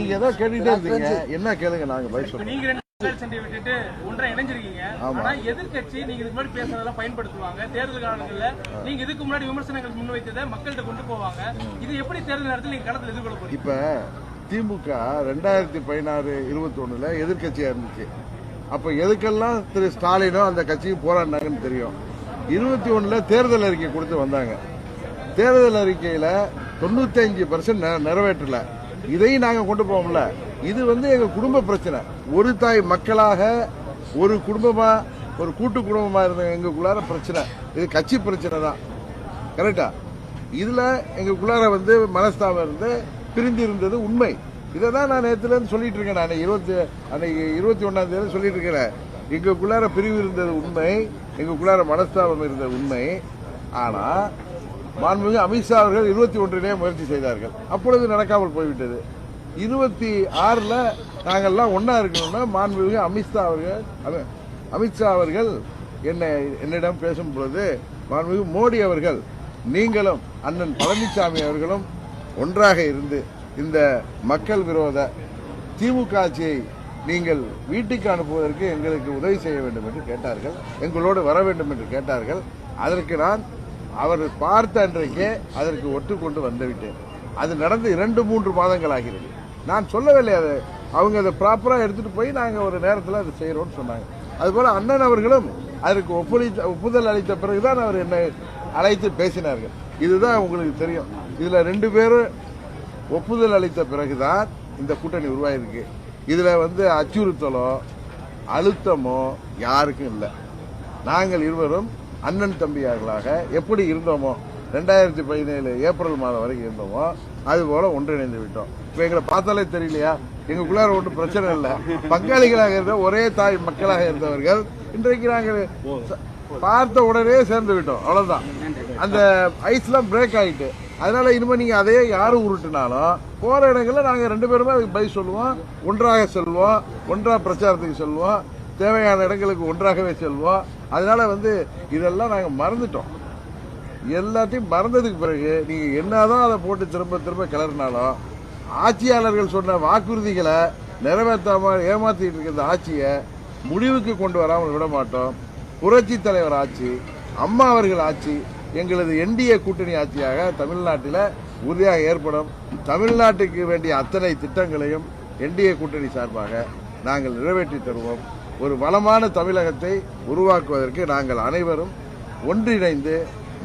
நீங்க ஏதோ கேட்டுட்டே இருந்தீங்க. என்ன கேளுங்க நாங்க பதில் சொல்றோம். நீங்க ரெண்டு மக்கள் சண்டையை விட்டுட்டு ஒன்றா இணைஞ்சிருக்கீங்க. ஆமா. ஆனா எதிர்க்கட்சி நீங்க இதுக்கு முன்னாடி பேசுறதெல்லாம் பயன்படுத்துவாங்க. தேர்தல் காலங்கள்ல நீங்க இதுக்கு முன்னாடி விமர்சனங்கள் முன்வைத்ததை மக்கள்கிட்ட கொண்டு போவாங்க. இது எப்படி தேர்தல் நேரத்தில் நீங்க களத்தில் எதிர்கொள்ள போறீங்க இப்ப திமுக ரெண்டாயிரத்தி பதினாறு இருபத்தி ஒண்ணுல எதிர்கட்சியா இருந்துச்சு. அப்ப எதுக்கெல்லாம் திரு ஸ்டாலினும் அந்த கட்சியும் போராடினாங்கன்னு தெரியும். இருபத்தி ஒண்ணுல தேர்தல் அறிக்கை கொடுத்து வந்தாங்க. தேர்தல் அறிக்கையில தொண்ணூத்தஞ்சு பர்சன்ட் நிறைவேற்றல. இதையும் நாங்கள் கொண்டு போவோம்ல. இது வந்து எங்கள் குடும்ப பிரச்சனை. ஒரு தாய் மக்களாக ஒரு குடும்பமா ஒரு கூட்டு குடும்பமா இருந்த எங்களுக்குள்ளார பிரச்சனை. இது கட்சி பிரச்சனை தான். கரெக்டா? இதுல எங்களுக்குள்ளார வந்து மனஸ்தாபம் இருந்து பிரிந்து இருந்தது உண்மை. இதை தான் நான் நேத்துல இருந்து சொல்லிட்டு இருக்கேன் நான். இருபத்தி அன்னைக்கு இருபத்தி ஒன்னாம் தேதி சொல்லிட்டு இருக்கிறேன் எங்களுக்குள்ளார பிரிவு இருந்தது உண்மை. எங்களுக்குள்ளார மனஸ்தாபம் இருந்தது உண்மை. ஆனா மாண்புமிகு அமித்ஷா அவர்கள் இருபத்தி ஒன்றிலே முயற்சி செய்தார்கள். அப்பொழுது நடக்காமல் போய்விட்டது. இருபத்தி ஆறில் நாங்கள்லாம் ஒன்றா இருக்கணும்னா மாண்புமிகு அமித்ஷா அவர்கள் அமித்ஷா அவர்கள் என்னை என்னிடம் பேசும் பொழுது மாண்புமிகு மோடி அவர்கள் நீங்களும் அண்ணன் பழனிசாமி அவர்களும் ஒன்றாக இருந்து இந்த மக்கள் விரோத திமுக ஆட்சியை நீங்கள் வீட்டுக்கு அனுப்புவதற்கு எங்களுக்கு உதவி செய்ய வேண்டும் என்று கேட்டார்கள். எங்களோடு வர வேண்டும் என்று கேட்டார்கள். அதற்கு நான் அவர் பார்த்த அன்றைக்கே அதற்கு ஒட்டுக்கொண்டு வந்துவிட்டேன். அது நடந்து இரண்டு மூன்று மாதங்கள் ஆகிறது நான் சொல்லவில்லை அதை. அவங்க அதை ப்ராப்பராக எடுத்துகிட்டு போய் நாங்கள் ஒரு நேரத்தில் அதை செய்கிறோம்னு சொன்னாங்க. அதுபோல் அண்ணன் அவர்களும் அதற்கு ஒப்புதல் ஒப்புதல் அளித்த பிறகுதான் அவர் என்னை அழைத்து பேசினார்கள். இதுதான் உங்களுக்கு தெரியும். இதில் ரெண்டு பேரும் ஒப்புதல் அளித்த பிறகுதான் இந்த கூட்டணி உருவாயிருக்கு. இதில் வந்து அச்சுறுத்தலோ அழுத்தமோ யாருக்கும் இல்லை. நாங்கள் இருவரும் அண்ணன் தம்பியார்களாக எப்படி இருந்தோமோ ரெண்டாயிரத்தி பதினேழு ஏப்ரல் மாதம் வரைக்கும் இருந்தோமோ அது போல ஒன்றிணைந்து விட்டோம். இப்போ எங்களை பார்த்தாலே தெரியலையா? எங்களுக்குள்ளார ஒன்றும் பிரச்சனை இல்லை. பங்காளிகளாக இருந்த ஒரே தாய் மக்களாக இருந்தவர்கள் இன்றைக்கு நாங்கள் பார்த்த உடனே சேர்ந்து விட்டோம். அவ்வளவுதான். அந்த ஐஸ்லாம் பிரேக் ஆயிட்டு. அதனால இனிமே நீங்க அதையே யாரு உருட்டுனாலும் போற இடங்கள்ல நாங்க ரெண்டு பேருமே அதுக்கு பதில் சொல்லுவோம். ஒன்றாக செல்வோம். ஒன்றா பிரச்சாரத்துக்கு செல்வோம். தேவையான இடங்களுக்கு ஒன்றாகவே செல்வோம். அதனால வந்து இதெல்லாம் நாங்கள் மறந்துட்டோம். எல்லாத்தையும் மறந்ததுக்கு பிறகு நீங்கள் என்னதான் அதை போட்டு திரும்ப திரும்ப கிளறினாலும் ஆட்சியாளர்கள் சொன்ன வாக்குறுதிகளை நிறைவேற்றாம ஏமாத்திட்டு இருக்கிற இந்த ஆட்சியை முடிவுக்கு கொண்டு வராமல் விட மாட்டோம். புரட்சி தலைவர் ஆட்சி அம்மா அவர்கள் ஆட்சி எங்களது என்டிஏ கூட்டணி ஆட்சியாக தமிழ்நாட்டில் உறுதியாக ஏற்படும். தமிழ்நாட்டுக்கு வேண்டிய அத்தனை திட்டங்களையும் என்டிஏ கூட்டணி சார்பாக நாங்கள் நிறைவேற்றி தருவோம். ஒரு வளமான தமிழகத்தை உருவாக்குவதற்கு நாங்கள் அனைவரும் ஒன்றிணைந்து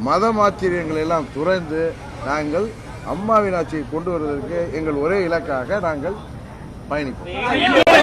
மத ஆச்சரியங்களை எல்லாம் துறந்து நாங்கள் அம்மாவின் ஆட்சியை கொண்டு வருவதற்கு எங்கள் ஒரே இலக்காக நாங்கள் பயணிப்போம்.